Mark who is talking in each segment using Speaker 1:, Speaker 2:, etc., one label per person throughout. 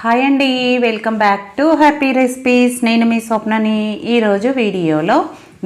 Speaker 1: Hi అండి welcome back to happy recipes నేను మీ స్వప్నని ఈరోజు వీడియోలో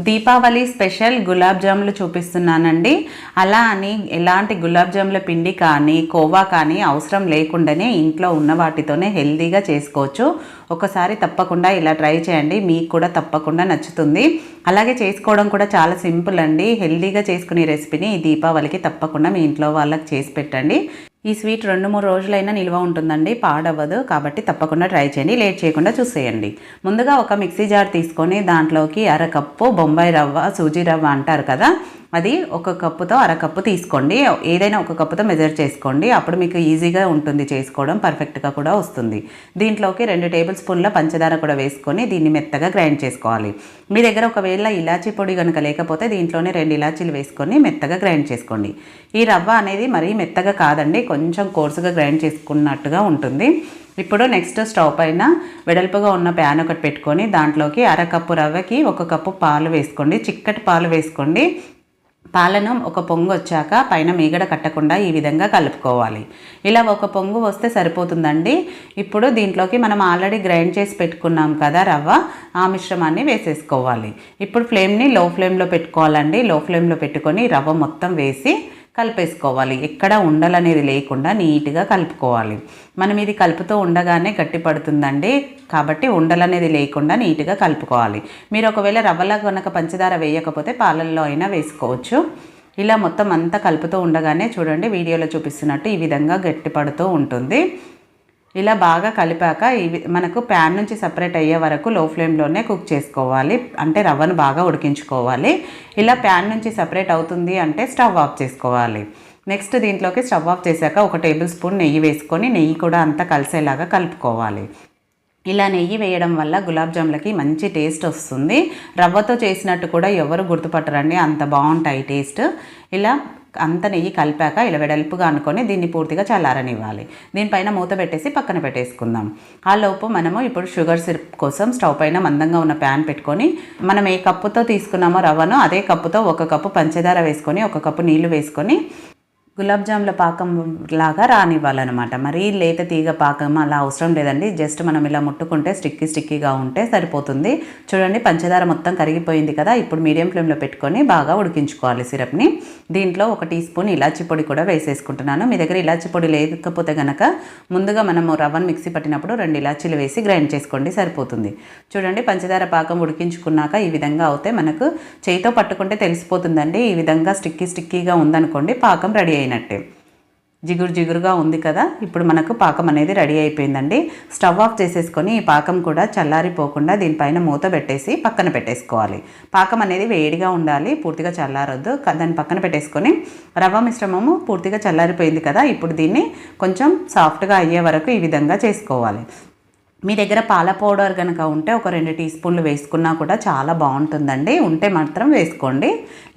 Speaker 1: దీపావళి స్పెషల్ గులాబ్ జాములు చూపిస్తున్నానండి. అలా అని ఎలాంటి గులాబ్ జాముల పిండి కానీ కోవా కానీ అవసరం లేకుండానే ఇంట్లో ఉన్న వాటితోనే హెల్తీగా చేసుకోవచ్చు. ఒకసారి తప్పకుండా ఇలా ట్రై చేయండి మీకు కూడా తప్పకుండా నచ్చుతుంది. అలాగే చేసుకోవడం కూడా చాలా సింపుల్ అండి. హెల్దీగా చేసుకునే రెసిపీని ఈ దీపావళికి తప్పకుండా మీ ఇంట్లో వాళ్ళకి చేసి పెట్టండి. ఈ స్వీట్ రెండు మూడు రోజులైనా నిల్వ ఉంటుందండి పాడవ్వదు. కాబట్టి తప్పకుండా ట్రై చేయండి లేట్ చేయకుండా చూసేయండి. ముందుగా ఒక మిక్సీ జార్ తీసుకొని దాంట్లోకి అరకప్పు బొంబాయి రవ్వ సూజీ రవ్వ అంటారు కదా అది ఒక కప్పుతో అర కప్పు తీసుకోండి. ఏదైనా ఒక కప్పుతో మెజర్ చేసుకోండి. అప్పుడు మీకు ఈజీగా ఉంటుంది చేసుకోవడం పర్ఫెక్ట్గా కూడా వస్తుంది. దీంట్లోకి రెండు టేబుల్ స్పూన్ల పంచదార కూడా వేసుకొని దీన్ని మెత్తగా గ్రైండ్ చేసుకోవాలి. మీ దగ్గర ఒకవేళ ఇలాచీ పొడి కనుక లేకపోతే దీంట్లోనే రెండు ఇలాచీలు వేసుకొని మెత్తగా గ్రైండ్ చేసుకోండి. ఈ రవ్వ అనేది మరీ మెత్తగా కాదండి కొంచెం కోర్సుగా గ్రైండ్ చేసుకున్నట్టుగా ఉంటుంది. ఇప్పుడు నెక్స్ట్ స్టవ్ పైన వెడల్పుగా ఉన్న ప్యాన్ ఒకటి పెట్టుకొని దాంట్లోకి అరకప్పు రవ్వకి ఒక కప్పు పాలు వేసుకోండి. చిక్కటి పాలు వేసుకోండి. పాలను ఒక పొంగు వచ్చాక పైన మీగడ కట్టకుండా ఈ విధంగా కలుపుకోవాలి. ఇలా ఒక పొంగు వస్తే సరిపోతుందండి. ఇప్పుడు దీంట్లోకి మనం ఆల్రెడీ గ్రైండ్ చేసి పెట్టుకున్నాం కదా రవ్వ ఆ మిశ్రమాన్ని వేసేసుకోవాలి. ఇప్పుడు ఫ్లేమ్ని లో ఫ్లేమ్లో పెట్టుకోవాలండి. లో ఫ్లేమ్లో పెట్టుకొని రవ్వ మొత్తం వేసి కలిపేసుకోవాలి. ఎక్కడ ఉండలనేది లేకుండా నీట్గా కలుపుకోవాలి. మనం ఇది కలుపుతూ ఉండగానే గట్టి పడుతుందండి. కాబట్టి ఉండలనేది లేకుండా నీట్గా కలుపుకోవాలి. మీరు ఒకవేళ రవ్వలా కనుక పంచదార వేయకపోతే పాలల్లో అయినా వేసుకోవచ్చు. ఇలా మొత్తం అంతా కలుపుతూ ఉండగానే చూడండి వీడియోలో చూపిస్తున్నట్టు ఈ విధంగా గట్టి పడుతూ ఉంటుంది. ఇలా బాగా కలిపాక ఇవి మనకు ప్యాన్ నుంచి సపరేట్ అయ్యే వరకు లో ఫ్లేమ్లోనే కుక్ చేసుకోవాలి. అంటే రవ్వను బాగా ఉడికించుకోవాలి. ఇలా ప్యాన్ నుంచి సపరేట్ అవుతుంది అంటే స్టవ్ ఆఫ్ చేసుకోవాలి. నెక్స్ట్ దీంట్లోకి స్టవ్ ఆఫ్ చేశాక ఒక టేబుల్ స్పూన్ నెయ్యి వేసుకొని నెయ్యి కూడా అంతా కలిసేలాగా కలుపుకోవాలి. ఇలా నెయ్యి వేయడం వల్ల గులాబ్ జాములకి మంచి టేస్ట్ వస్తుంది. రవ్వతో చేసినట్టు కూడా ఎవరు గుర్తుపట్టరండి. అంత బాగుంటాయి టేస్ట్. ఇలా అంత నెయ్యి కలిపాక ఇలా వెడల్పుగా అనుకొని దీన్ని పూర్తిగా చల్లారనివ్వాలి. దీనిపైన మూత పెట్టేసి పక్కన పెట్టేసుకుందాం. ఆ లోపు మనము ఇప్పుడు షుగర్ సిరప్ కోసం స్టవ్ పైన మందంగా ఉన్న ప్యాన్ పెట్టుకొని మనం ఏ కప్పుతో తీసుకున్నామో రవ్వను అదే కప్పుతో ఒక కప్పు పంచదార వేసుకొని ఒక కప్పు నీళ్ళు వేసుకొని గులాబ్ జాముల పాకం లాగా రానివ్వాలన్నమాట. మరీ లేత తీగ పాకం అలా అవసరం లేదండి. జస్ట్ మనం ఇలా ముట్టుకుంటే స్టిక్కీ స్టిక్కీగా ఉంటే సరిపోతుంది. చూడండి పంచదార మొత్తం కరిగిపోయింది కదా. ఇప్పుడు మీడియం ఫ్లేమ్లో పెట్టుకొని బాగా ఉడికించుకోవాలి సిరప్ని. దీంట్లో ఒక టీ స్పూన్ ఇలాచి పొడి కూడా వేసేసుకుంటున్నాను. మీ దగ్గర ఇలాచి పొడి లేకపోతే కనుక ముందుగా మనము రవ్వను మిక్సీ పట్టినప్పుడు రెండు ఇలాచీలు వేసి గ్రైండ్ చేసుకోండి సరిపోతుంది. చూడండి పంచదార పాకం ఉడికించుకున్నాక ఈ విధంగా అవుతే మనకు చేయితో పట్టుకుంటే తెలిసిపోతుందండి. ఈ విధంగా స్టిక్కీ స్టిక్కీగా ఉందనుకోండి పాకం రెడీ అయినట్టే. జిగురు జిగురుగా ఉంది కదా ఇప్పుడు మనకు పాకం అనేది రెడీ అయిపోయిందండి. స్టవ్ ఆఫ్ చేసేసుకొని ఈ పాకం కూడా చల్లారిపోకుండా దీనిపైన మూత పెట్టేసి పక్కన పెట్టేసుకోవాలి. పాకం అనేది వేడిగా ఉండాలి పూర్తిగా చల్లారొద్దు. దాన్ని పక్కన పెట్టేసుకొని రవ్వ మిశ్రమము పూర్తిగా చల్లారిపోయింది కదా ఇప్పుడు దీన్ని కొంచెం సాఫ్ట్గా అయ్యే వరకు ఈ విధంగా చేసుకోవాలి. మీ దగ్గర పాల పౌడర్ కనుక ఉంటే ఒక రెండు టీ స్పూన్లు వేసుకున్నా కూడా చాలా బాగుంటుందండి. ఉంటే మాత్రం వేసుకోండి.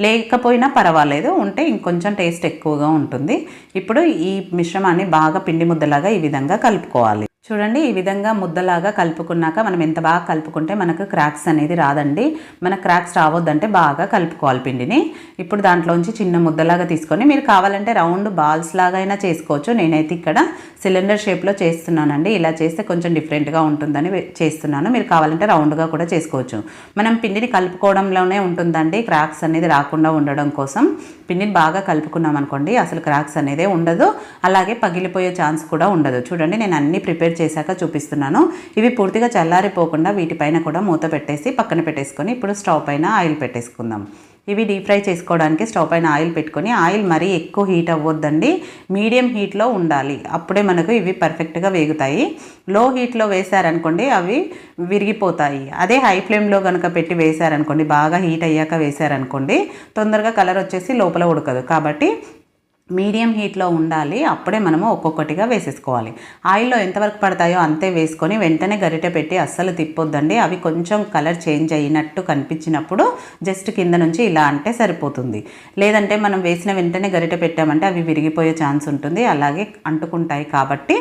Speaker 1: లేకపోయినా పర్వాలేదు ఉంటే ఇంకొంచెం టేస్ట్ ఎక్కువగా ఉంటుంది. ఇప్పుడు ఈ మిశ్రమాన్ని బాగా పిండి ముద్దలాగా ఈ విధంగా కలుపుకోవాలి. చూడండి ఈ విధంగా ముద్దలాగా కలుపుకున్నాక మనం ఎంత బాగా కలుపుకుంటే మనకు క్రాక్స్ అనేది రాదండి. మన క్రాక్స్ రావద్దంటే బాగా కలుపుకోవాలి పిండిని. ఇప్పుడు దాంట్లోంచి చిన్న ముద్దలాగా తీసుకొని మీరు కావాలంటే రౌండ్ బాల్స్ లాగా అయినా చేసుకోవచ్చు. నేనైతే ఇక్కడ సిలిండర్ షేప్లో చేస్తున్నానండి. ఇలా చేస్తే కొంచెం డిఫరెంట్గా ఉంటుందని చేస్తున్నాను. మీరు కావాలంటే రౌండ్గా కూడా చేసుకోవచ్చు. మనం పిండిని కలుపుకోవడంలోనే ఉంటుందండి క్రాక్స్ అనేది రాకుండా ఉండడం కోసం. పిండిని బాగా కలుపుకున్నాం అనుకోండి అసలు క్రాక్స్ అనేదే ఉండదు. అలాగే పగిలిపోయే ఛాన్స్ కూడా ఉండదు. చూడండి నేను అన్ని ప్రిపేర్ చేశాక చూపిస్తున్నాను. ఇవి పూర్తిగా చల్లారిపోకుండా వీటిపైన కూడా మూత పెట్టేసి పక్కన పెట్టేసుకొని ఇప్పుడు స్టవ్ పైన ఆయిల్ పెట్టేసుకుందాం. ఇవి డీప్ ఫ్రై చేసుకోవడానికి స్టవ్ పైన ఆయిల్ పెట్టుకొని ఆయిల్ మరీ ఎక్కువ హీట్ అవ్వద్దండి. మీడియం హీట్లో ఉండాలి. అప్పుడే మనకు ఇవి పర్ఫెక్ట్గా వేగుతాయి. లో హీట్లో వేశారనుకోండి అవి విరిగిపోతాయి. అదే హై ఫ్లేమ్లో కనుక పెట్టి వేశారనుకోండి బాగా హీట్ అయ్యాక వేశారనుకోండి తొందరగా కలర్ వచ్చేసి లోపల ఉడకదు. కాబట్టి మీడియం హీట్లో ఉండాలి అప్పుడే మనము ఒక్కొక్కటిగా వేసేసుకోవాలి. ఆయిల్లో ఎంతవరకు పడతాయో అంతే వేసుకొని వెంటనే గరిటె పెట్టి అస్సలు తిప్పొద్దండి. అవి కొంచెం కలర్ చేంజ్ అయినట్టు కనిపించినప్పుడు జస్ట్ కింద నుంచి ఇలా అంటే సరిపోతుంది. లేదంటే మనం వేసిన వెంటనే గరిటె పెట్టామంటే అవి విరిగిపోయే ఛాన్స్ ఉంటుంది. అలాగే అంటుకుంటాయి కాబట్టి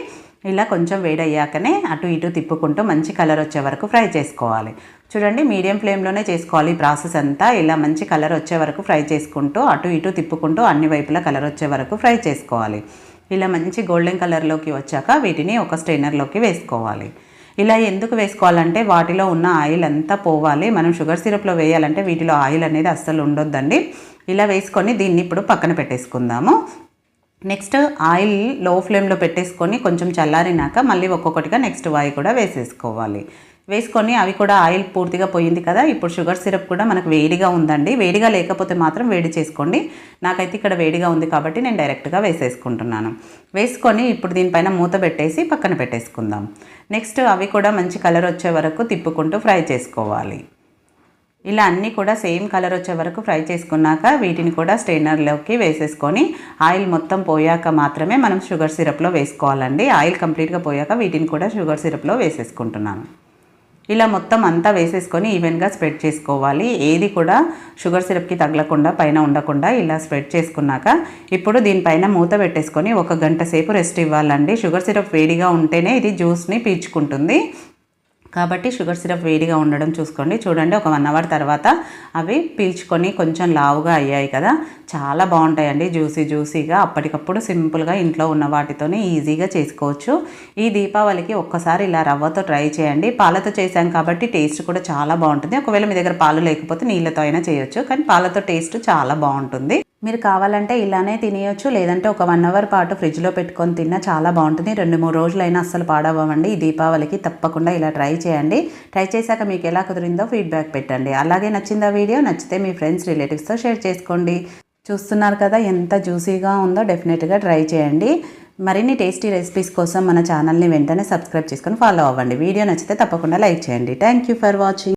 Speaker 1: ఇలా కొంచెం వేడయ్యాకనే అటు ఇటు తిప్పుకుంటూ మంచి కలర్ వచ్చే వరకు ఫ్రై చేసుకోవాలి. చూడండి మీడియం ఫ్లేమ్లోనే చేసుకోవాలి ఈ ప్రాసెస్ అంతా. ఇలా మంచి కలర్ వచ్చే వరకు ఫ్రై చేసుకుంటూ అటు ఇటు తిప్పుకుంటూ అన్ని వైపులా కలర్ వచ్చే వరకు ఫ్రై చేసుకోవాలి. ఇలా మంచి గోల్డెన్ కలర్లోకి వచ్చాక వీటిని ఒక స్ట్రైనర్లోకి వేసుకోవాలి. ఇలా ఎందుకు వేసుకోవాలంటే వాటిలో ఉన్న ఆయిల్ అంతా పోవాలి. మనం షుగర్ సిరప్లో వేయాలంటే వీటిలో ఆయిల్ అనేది అస్సలు ఉండొద్దండి. ఇలా వేసుకొని దీన్ని ఇప్పుడు పక్కన పెట్టేసుకుందాము. నెక్స్ట్ ఆయిల్లో ఫ్లేమ్లో పెట్టేసుకొని కొంచెం చల్లారినాక మళ్ళీ ఒక్కొక్కటిగా నెక్స్ట్ వాయి కూడా వేసేసుకోవాలి. వేసుకొని అవి కూడా ఆయిల్ పూర్తిగా పోయింది కదా ఇప్పుడు షుగర్ సిరప్ కూడా మనకు వేడిగా ఉందండి. వేడిగా లేకపోతే మాత్రం వేడి చేసుకోండి. నాకైతే ఇక్కడ వేడిగా ఉంది కాబట్టి నేను డైరెక్ట్గా వేసేసుకుంటున్నాను. వేసుకొని ఇప్పుడు దీనిపైన మూత పెట్టేసి పక్కన పెట్టేసుకుందాం. నెక్స్ట్ అవి కూడా మంచి కలర్ వచ్చే వరకు తిప్పుకుంటూ ఫ్రై చేసుకోవాలి. ఇలా అన్నీ కూడా సేమ్ కలర్ వచ్చే వరకు ఫ్రై చేసుకున్నాక వీటిని కూడా స్ట్రైనర్లోకి వేసేసుకొని ఆయిల్ మొత్తం పోయాక మాత్రమే మనం షుగర్ సిరప్లో వేసుకోవాలండి. ఆయిల్ కంప్లీట్గా పోయాక వీటిని కూడా షుగర్ సిరప్లో వేసేసుకుంటున్నాను. ఇలా మొత్తం అంతా వేసేసుకొని ఈవెన్గా స్ప్రెడ్ చేసుకోవాలి. ఏది కూడా షుగర్ సిరప్కి తగలకుండా పైన ఉండకుండా ఇలా స్ప్రెడ్ చేసుకున్నాక ఇప్పుడు దీనిపైన మూత పెట్టేసుకొని ఒక గంట సేపు రెస్ట్ ఇవ్వాలండి. షుగర్ సిరప్ వేడిగా ఉంటేనే ఇది జ్యూస్ని పీల్చుకుంటుంది. కాబట్టి షుగర్ సిరప్ వేడిగా ఉండడం చూసుకోండి. చూడండి ఒక వన్ అవర్ తర్వాత అవి పీల్చుకొని కొంచెం లావుగా అయ్యాయి కదా. చాలా బాగుంటాయండి జ్యూసీ జ్యూసీగా. అప్పటికప్పుడు సింపుల్గా ఇంట్లో ఉన్న వాటితోనే ఈజీగా చేసుకోవచ్చు. ఈ దీపావళికి ఒక్కసారి ఇలా రవ్వతో ట్రై చేయండి. పాలతో చేశాం కాబట్టి టేస్ట్ కూడా చాలా బాగుంటుంది. ఒకవేళ మీ దగ్గర పాలు లేకపోతే నీళ్ళతో అయినా చేయొచ్చు కానీ పాలతో టేస్ట్ చాలా బాగుంటుంది. మీరు కావాలంటే ఇలానే తినేయొచ్చు లేదంటే ఒక వన్ అవర్ పాటు ఫ్రిడ్జ్లో పెట్టుకొని తిన్నా చాలా బాగుంటుంది. రెండు మూడు రోజులైనా అస్సలు పాడవ్వండి ఈ దీపావళికి తప్పకుండా ఇలా ట్రై చేయండి. ట్రై చేశాక మీకు ఎలా కుదిరిందో ఫీడ్బ్యాక్ పెట్టండి. అలాగే నచ్చిందా వీడియో? నచ్చితే మీ ఫ్రెండ్స్ రిలేటివ్స్తో షేర్ చేసుకోండి. చూస్తున్నారు కదా ఎంత జ్యూసీగా ఉందో డెఫినెట్గా ట్రై చేయండి. మరిన్ని టేస్టీ రెసిపీస్ కోసం మన ఛానల్ని వెంటనే సబ్స్క్రైబ్ చేసుకొని ఫాలో అవ్వండి. వీడియో నచ్చితే తప్పకుండా లైక్ చేయండి. Thank you for watching